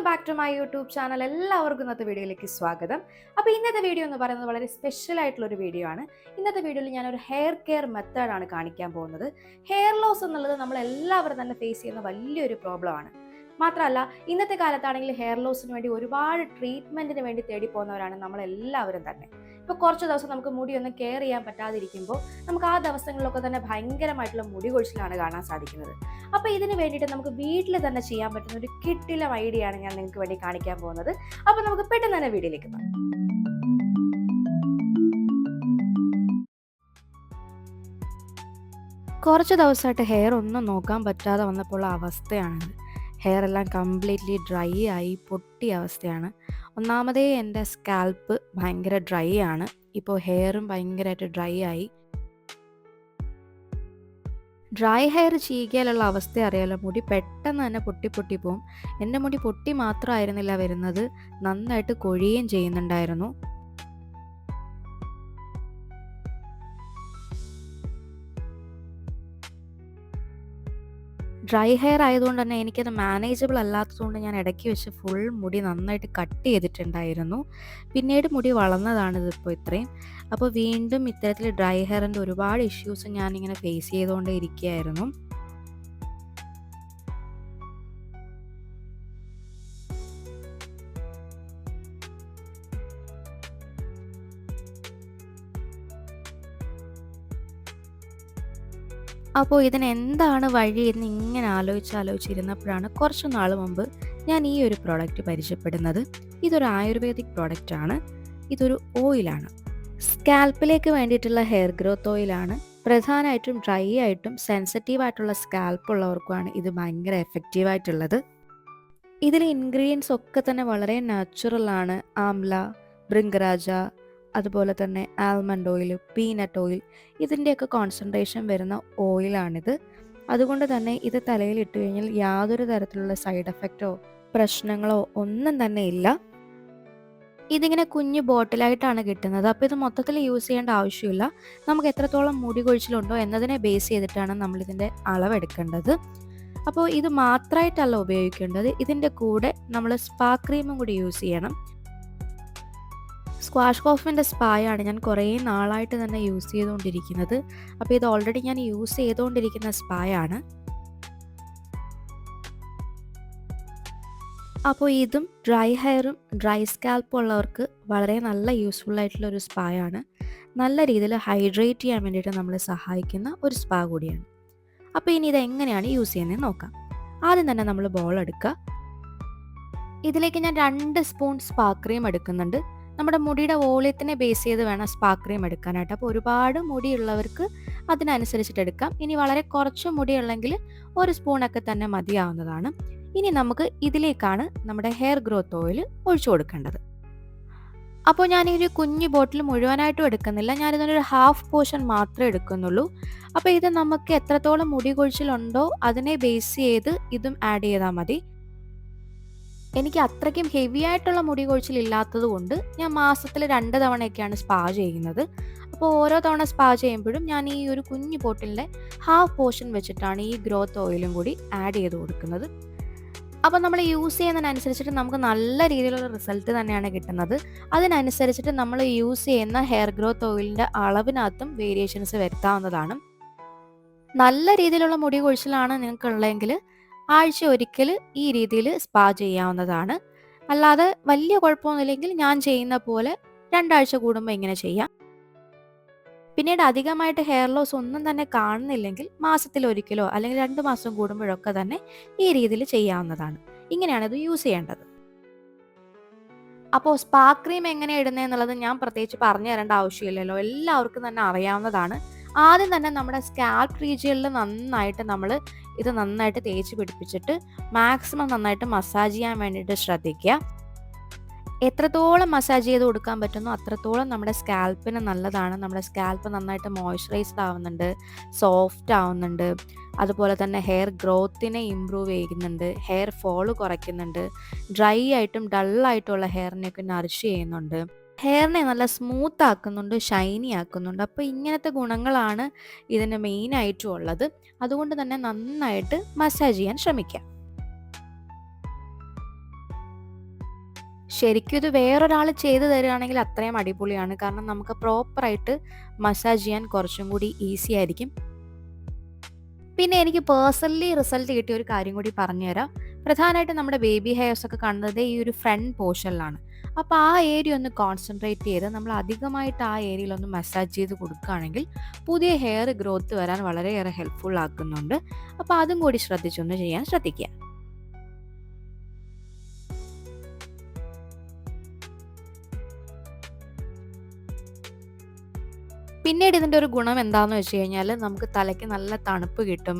Welcome back to my YouTube channel എല്ലാവർക്കും ഇന്നത്തെ വീഡിയോയിലേക്ക് സ്വാഗതം. അപ്പോൾ ഇന്നത്തെ വീഡിയോ എന്ന് പറയുന്നത് വളരെ സ്പെഷ്യൽ ആയിട്ടുള്ള ഒരു വീഡിയോ ആണ്. ഇന്നത്തെ വീഡിയോയിൽ ഞാൻ ഒരു ഹെയർ കെയർ മെത്തേഡാണ് കാണിക്കാൻ പോകുന്നത്. ഹെയർ ലോസ് എന്നുള്ളത് നമ്മൾ എല്ലാവരും തന്നെ ഫേസ് ചെയ്യുന്ന വലിയൊരു പ്രോബ്ലം ആണ്. മാത്രമല്ല ഇന്നത്തെ കാലത്താണെങ്കിൽ ഹെയർ ലോസിന് വേണ്ടി ഒരുപാട് ട്രീറ്റ്മെന്റിന് വേണ്ടി തേടി പോകുന്നവരാണ് നമ്മളെല്ലാവരും തന്നെ. ഇപ്പോൾ കുറച്ച് ദിവസം നമുക്ക് മുടി ഒന്നും കെയർ ചെയ്യാൻ പറ്റാതിരിക്കുമ്പോൾ നമുക്ക് ആ ദിവസങ്ങളിലൊക്കെ തന്നെ ഭയങ്കരമായിട്ടുള്ള മുടി കൊഴിച്ചിലാണ് കാണാൻ സാധിക്കുന്നത്. അപ്പോൾ ഇതിന് വേണ്ടിയിട്ട് നമുക്ക് വീട്ടിൽ തന്നെ ചെയ്യാൻ പറ്റുന്ന ഒരു കിട്ടിലം ഐഡിയ ഞാൻ നിങ്ങൾക്ക് വേണ്ടി കാണിക്കാൻ പോകുന്നത്. അപ്പോൾ നമുക്ക് പെട്ടെന്ന് തന്നെ വീഡിയോയിലേക്ക് പോകാം. കുറച്ച് ദിവസമായിട്ട് ഹെയർ ഒന്നും നോക്കാൻ പറ്റാതെ വന്നപ്പോൾ അവസ്ഥയാണിത്. ഹെയർ എല്ലാം കംപ്ലീറ്റ്ലി ഡ്രൈ ആയി പൊട്ടിയ അവസ്ഥയാണ്. ഒന്നാമതേ എന്റെ സ്കാൽപ്പ് ഭയങ്കര ഡ്രൈ ആണ്. ഇപ്പോൾ ഹെയറും ഭയങ്കരമായിട്ട് ഡ്രൈ ആയി. ഡ്രൈ ഹെയർ ചീകിയാലുള്ള അവസ്ഥ അറിയാലോ? മുടി പെട്ടെന്ന് തന്നെ പൊട്ടി പൊട്ടി പോവും. എന്റെ മുടി പൊട്ടി മാത്രമായിരുന്നില്ല വരുന്നത്. നന്നായിട്ട് കൊഴിയുകയും ചെയ്യുന്നുണ്ടായിരുന്നു. ഡ്രൈ ഹെയർ ആയതുകൊണ്ട് തന്നെ എനിക്കത് മാനേജബിൾ അല്ലാത്തതുകൊണ്ട് ഞാൻ ഇടയ്ക്ക് വെച്ച് ഫുൾ മുടി നന്നായിട്ട് കട്ട് ചെയ്തിട്ടുണ്ടായിരുന്നു. പിന്നീട് മുടി വളർന്നതാണ് ഇതിപ്പോൾ ഇത്രയും. അപ്പോൾ വീണ്ടും ഇത്തരത്തിൽ ഡ്രൈ ഹെയറിന്റെ ഒരുപാട് ഇഷ്യൂസ് ഞാനിങ്ങനെ ഫേസ് ചെയ്തുകൊണ്ടേ ഇരിക്കുകയായിരുന്നു. അപ്പോൾ ഇതിന് എന്താണ് വഴി എന്ന് ഇങ്ങനെ ആലോചിച്ച് ആലോചിച്ചിരുന്നപ്പോഴാണ് കുറച്ച് നാൾ മുമ്പ് ഞാൻ ഈ ഒരു പ്രോഡക്റ്റ് പരിചയപ്പെടുന്നത്. ഇതൊരു ആയുർവേദിക് പ്രോഡക്റ്റാണ് ഇതൊരു ഓയിലാണ് സ്കാൽപ്പിലേക്ക് വേണ്ടിയിട്ടുള്ള ഹെയർ ഗ്രോത്ത് ഓയിലാണ് പ്രധാനമായിട്ടും ഡ്രൈ ആയിട്ടും സെൻസിറ്റീവ് ആയിട്ടുള്ള സ്കാൽപ്പ് ഉള്ളവർക്കുമാണ് ഇത് ഭയങ്കര എഫക്റ്റീവ് ആയിട്ടുള്ളത്. ഇതിലെ ഇൻഗ്രീഡിയൻസ് ഒക്കെ തന്നെ വളരെ നാച്ചുറലാണ് ആംല ബൃങ്കരാജ അതുപോലെ തന്നെ ആൽമണ്ട് ഓയിൽ പീനട്ട് ഓയിൽ ഇതിന്റെയൊക്കെ കോൺസെൻട്രേഷൻ വരുന്ന ഓയിലാണിത് അതുകൊണ്ട് തന്നെ ഇത് തലയിൽ ഇട്ട് കഴിഞ്ഞാൽ യാതൊരു തരത്തിലുള്ള സൈഡ് എഫക്റ്റോ പ്രശ്നങ്ങളോ ഒന്നും തന്നെ ഇല്ല. ഇതിങ്ങനെ കുഞ്ഞു ബോട്ടിലായിട്ടാണ് കിട്ടുന്നത്. അപ്പോൾ ഇത് മൊത്തത്തിൽ യൂസ് ചെയ്യേണ്ട ആവശ്യമില്ല. നമുക്ക് എത്രത്തോളം മുടി കൊഴിച്ചിലുണ്ടോ എന്നതിനെ ബേസ് ചെയ്തിട്ടാണ് നമ്മൾ നമ്മളിതിന്റെ അളവെടുക്കേണ്ടത് അപ്പോൾ ഇത് മാത്രമായിട്ടല്ല ഉപയോഗിക്കേണ്ടത്. ഇതിന്റെ കൂടെ നമ്മൾ സ്പാ ക്രീമും കൂടി യൂസ് ചെയ്യണം. സ്ക്വാഷ് കോഫിന്റെ സ്പായാണ് ഞാൻ കുറേ നാളായിട്ട് തന്നെ യൂസ് ചെയ്തുകൊണ്ടിരിക്കുന്നത്. അപ്പോൾ ഇത് ഓൾറെഡി ഞാൻ യൂസ് ചെയ്തുകൊണ്ടിരിക്കുന്ന സ്പായാണ് അപ്പോൾ ഇതും ഡ്രൈ ഹെയറും ഡ്രൈ സ്കാൽപ്പും ഉള്ളവർക്ക് വളരെ നല്ല യൂസ്ഫുൾ ആയിട്ടുള്ള ഒരു സ്പായാണ് നല്ല രീതിയിൽ ഹൈഡ്രേറ്റ് ചെയ്യാൻ വേണ്ടിയിട്ട് നമ്മളെ സഹായിക്കുന്ന ഒരു സ്പാ കൂടിയാണ്. അപ്പോൾ ഇനി ഇത് എങ്ങനെയാണ് യൂസ് ചെയ്യുന്നത് നോക്കാം. ആദ്യം തന്നെ നമ്മൾ ബോൾ എടുക്കുക. ഇതിലേക്ക് ഞാൻ രണ്ട് സ്പൂൺ സ്പാ ക്രീം എടുക്കുന്നുണ്ട്. നമ്മുടെ മുടിയുടെ വോളിയത്തിനെ ബേസ് ചെയ്ത് വേണം സ്പാ ക്രീം എടുക്കാനായിട്ട്. അപ്പോൾ ഒരുപാട് മുടിയുള്ളവർക്ക് അതിനനുസരിച്ചിട്ട് എടുക്കാം. ഇനി വളരെ കുറച്ച് മുടിയുള്ളെങ്കിൽ ഒരു സ്പൂണൊക്കെ തന്നെ മതിയാവുന്നതാണ്. ഇനി നമുക്ക് ഇതിലേക്കാണ് നമ്മുടെ ഹെയർ ഗ്രോത്ത് ഓയിൽ ഒഴിച്ചു കൊടുക്കേണ്ടത്. അപ്പോൾ ഞാൻ ഈ ഒരു കുഞ്ഞു ബോട്ടിൽ മുഴുവനായിട്ടും എടുക്കുന്നില്ല. ഞാനിതിനൊരു ഹാഫ് പോർഷൻ മാത്രമേ എടുക്കുന്നുള്ളൂ. അപ്പോൾ ഇത് നമുക്ക് എത്രത്തോളം മുടി കൊഴിച്ചിലുണ്ടോ അതിനെ ബേസ് ചെയ്ത് ഇതും ആഡ് ചെയ്താൽ മതി. എനിക്ക് അത്രയ്ക്കും ഹെവി ആയിട്ടുള്ള മുടി കൊഴിച്ചിൽ ഇല്ലാത്തത് കൊണ്ട് ഞാൻ മാസത്തിൽ രണ്ട് തവണയൊക്കെയാണ് സ്പാ ചെയ്യുന്നത്. അപ്പോൾ ഓരോ തവണ സ്പാ ചെയ്യുമ്പോഴും ഞാൻ ഈ ഒരു കുഞ്ഞു ബോട്ടിലിന്റെ ഹാഫ് പോർഷൻ വെച്ചിട്ടാണ് ഈ ഗ്രോത്ത് ഓയിലും കൂടി ആഡ് ചെയ്ത് കൊടുക്കുന്നത്. അപ്പോൾ നമ്മൾ യൂസ് ചെയ്യുന്നതിനനുസരിച്ചിട്ട് നമുക്ക് നല്ല രീതിയിലുള്ള റിസൾട്ട് തന്നെയാണ് കിട്ടുന്നത്. അതിനനുസരിച്ചിട്ട് നമ്മൾ യൂസ് ചെയ്യുന്ന ഹെയർ ഗ്രോത്ത് ഓയിലിന്റെ അളവിനകത്തും വേരിയേഷൻസ് വരുത്താവുന്നതാണ്. നല്ല രീതിയിലുള്ള മുടി കൊഴിച്ചിലാണ് നിങ്ങൾക്കുള്ളതെങ്കിൽ ആഴ്ച ഒരിക്കൽ ഈ രീതിയിൽ സ്പാ ചെയ്യാവുന്നതാണ്. അല്ലാതെ വലിയ കുഴപ്പമൊന്നുമില്ലെങ്കിൽ ഞാൻ ചെയ്യുന്ന പോലെ രണ്ടാഴ്ച കൂടുമ്പോൾ ഇങ്ങനെ ചെയ്യാം. പിന്നീട് അധികമായിട്ട് ഹെയർ ലോസ് ഒന്നും തന്നെ കാണുന്നില്ലെങ്കിൽ മാസത്തിൽ ഒരിക്കലോ അല്ലെങ്കിൽ രണ്ട് മാസം കൂടുമ്പോഴൊക്കെ തന്നെ ഈ രീതിയിൽ ചെയ്യാവുന്നതാണ്. ഇങ്ങനെയാണ് ഇത് യൂസ് ചെയ്യേണ്ടത്. അപ്പോൾ സ്പാ ക്രീം എങ്ങനെ ഇടുന്നതെന്നുള്ളത് ഞാൻ പ്രത്യേകിച്ച് പറഞ്ഞു തരേണ്ട ആവശ്യമില്ലല്ലോ. എല്ലാവർക്കും തന്നെ അറിയാവുന്നതാണ്. ആദ്യം തന്നെ നമ്മുടെ സ്കാൽപ്പ് റീജിയനിൽ നന്നായിട്ട് നമ്മൾ ഇത് നന്നായിട്ട് തേച്ച് പിടിപ്പിച്ചിട്ട് മാക്സിമം നന്നായിട്ട് മസാജ് ചെയ്യാൻ വേണ്ടിയിട്ട് ശ്രദ്ധിക്കുക. എത്രത്തോളം മസാജ് ചെയ്ത് കൊടുക്കാൻ പറ്റുന്നോ അത്രത്തോളം നമ്മുടെ സ്കാൽപ്പിന് നല്ലതാണ്. നമ്മുടെ സ്കാൽപ്പ് നന്നായിട്ട് മോയ്സ്ചറൈസ്ഡ് ആവുന്നുണ്ട് സോഫ്റ്റ് ആവുന്നുണ്ട്. അതുപോലെ തന്നെ ഹെയർ ഗ്രോത്തിനെ ഇമ്പ്രൂവ് ചെയ്യുന്നുണ്ട് ഹെയർ ഫോൾ കുറയ്ക്കുന്നുണ്ട് ഡ്രൈ ആയിട്ടും ഡള്ളായിട്ടുള്ള ഹെയറിനെയൊക്കെ നറിഷ് ചെയ്യുന്നുണ്ട്. ഹെയറിനെ നല്ല സ്മൂത്ത് ആക്കുന്നുണ്ട് ഷൈനി ആക്കുന്നുണ്ട്. അപ്പോൾ ഇങ്ങനത്തെ ഗുണങ്ങളാണ് ഇതിന് മെയിനായിട്ടും ഉള്ളത്. അതുകൊണ്ട് തന്നെ നന്നായിട്ട് മസാജ് ചെയ്യാൻ ശ്രമിക്കാം. ശരിക്കും ഇത് വേറൊരാൾ ചെയ്തു തരികയാണെങ്കിൽ അത്രയും അടിപൊളിയാണ്. കാരണം നമുക്ക് പ്രോപ്പറായിട്ട് മസാജ് ചെയ്യാൻ കുറച്ചും കൂടി ഈസി ആയിരിക്കും. പിന്നെ എനിക്ക് പേഴ്സണലി റിസൾട്ട് കിട്ടിയ ഒരു കാര്യം കൂടി പറഞ്ഞുതരാം. പ്രധാനമായിട്ട് നമ്മുടെ ബേബി ഹെയർസ് ഒക്കെ കാണുന്നത് ഈ ഒരു ഫ്രണ്ട് പോർഷനിലാണ് അപ്പോൾ ആ ഏരിയ ഒന്ന് കോൺസെൻട്രേറ്റ് ചെയ്ത് നമ്മൾ അധികമായിട്ട് ആ ഏരിയയിൽ ഒന്ന് മസാജ് ചെയ്ത് കൊടുക്കുകയാണെങ്കിൽ പുതിയ ഹെയർ ഗ്രോത്ത് വരാൻ വളരെയേറെ ഹെൽപ്ഫുൾ ആക്കുന്നുണ്ട്. അപ്പോൾ അതും കൂടി ശ്രദ്ധിച്ചൊന്ന് ചെയ്യാൻ ശ്രദ്ധിക്കുക. പിന്നീട് ഇതിന്റെ ഒരു ഗുണം എന്താണെന്ന് വെച്ച് കഴിഞ്ഞാൽ നമുക്ക് തലയ്ക്ക് നല്ല തണുപ്പ് കിട്ടും.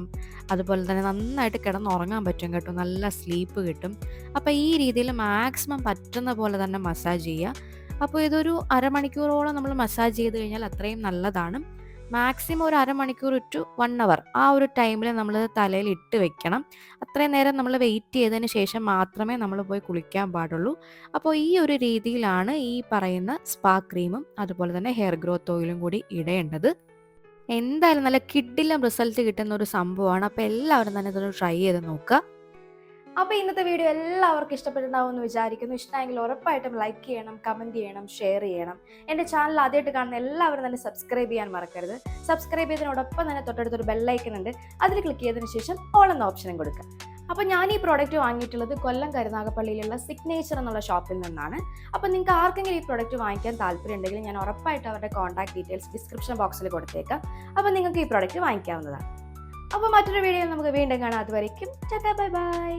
അതുപോലെ തന്നെ നന്നായിട്ട് കിടന്നുറങ്ങാൻ പറ്റും കേട്ടോ. നല്ല സ്ലീപ്പ് കിട്ടും. അപ്പോൾ ഈ രീതിയിൽ മാക്സിമം പറ്റുന്ന പോലെ തന്നെ മസാജ് ചെയ്യുക. അപ്പോൾ ഇതൊരു അരമണിക്കൂറോളം നമ്മൾ മസാജ് ചെയ്ത് കഴിഞ്ഞാൽ അത്രയും നല്ലതാണ്. മാക്സിമം ഒരു അരമണിക്കൂർ ടു വൺ അവർ ആ ഒരു ടൈമിൽ നമ്മൾ തലയിൽ ഇട്ട് വെക്കണം. അത്രയും നേരം നമ്മൾ വെയിറ്റ് ചെയ്തതിന് ശേഷം മാത്രമേ നമ്മൾ പോയി കുളിക്കാൻ പാടുള്ളൂ. അപ്പോൾ ഈ ഒരു രീതിയിലാണ് ഈ പറയുന്ന സ്പാ ക്രീമും അതുപോലെ തന്നെ ഹെയർ ഗ്രോത്ത് ഓയിലും കൂടി ഇടേണ്ടത്. എന്തായാലും നല്ല കിഡിലും റിസൾട്ട് കിട്ടുന്ന ഒരു സംഭവമാണ്. അപ്പോൾ എല്ലാവരും തന്നെ ഇതൊന്ന് ട്രൈ ചെയ്ത് നോക്കുക. അപ്പോൾ ഇന്നത്തെ വീഡിയോ എല്ലാവർക്കും ഇഷ്ടപ്പെട്ടിട്ടുണ്ടാവും എന്ന് വിചാരിക്കുന്നു. ഇഷ്ടമായെങ്കിൽ ഉറപ്പായിട്ടും ലൈക്ക് ചെയ്യണം കമന്റ് ചെയ്യണം ഷെയർ ചെയ്യണം. എന്റെ ചാനൽ ആദ്യമായിട്ട് കാണുന്ന എല്ലാവരും തന്നെ സബ്സ്ക്രൈബ് ചെയ്യാൻ മറക്കരുത്. സബ്സ്ക്രൈബ് ചെയ്തതിനോടൊപ്പം തന്നെ തൊട്ടടുത്തൊരു ബെല്ലൈക്കൺ ഉണ്ട്. അതിൽ ക്ലിക്ക് ചെയ്തതിന് ശേഷം ഓൾ എന്ന ഓപ്ഷനും കൊടുക്കുക. അപ്പോൾ ഞാൻ ഈ പ്രോഡക്റ്റ് വാങ്ങിയിട്ടുള്ളത് കൊല്ലം കരുനാഗപ്പള്ളിയിലുള്ള സിഗ്നേച്ചർ എന്നുള്ള ഷോപ്പിൽ നിന്നാണ്. അപ്പോൾ നിങ്ങൾക്ക് ആർക്കെങ്കിലും ഈ പ്രോഡക്റ്റ് വാങ്ങിക്കാൻ താല്പര്യം ഉണ്ടെങ്കിൽ ഞാൻ ഉറപ്പായിട്ട് അവരുടെ കോൺടാക്ട് ഡീറ്റെയിൽസ് ഡിസ്ക്രിപ്ഷൻ ബോക്സിൽ കൊടുത്തേക്കാം. അപ്പോൾ നിങ്ങൾക്ക് ഈ പ്രോഡക്റ്റ് വാങ്ങിക്കാവുന്നതാണ്. അപ്പോൾ മറ്റൊരു വീഡിയോയിൽ നമുക്ക് വീണ്ടും കാണാം. അതുവരയ്ക്കും ബൈ ബൈ.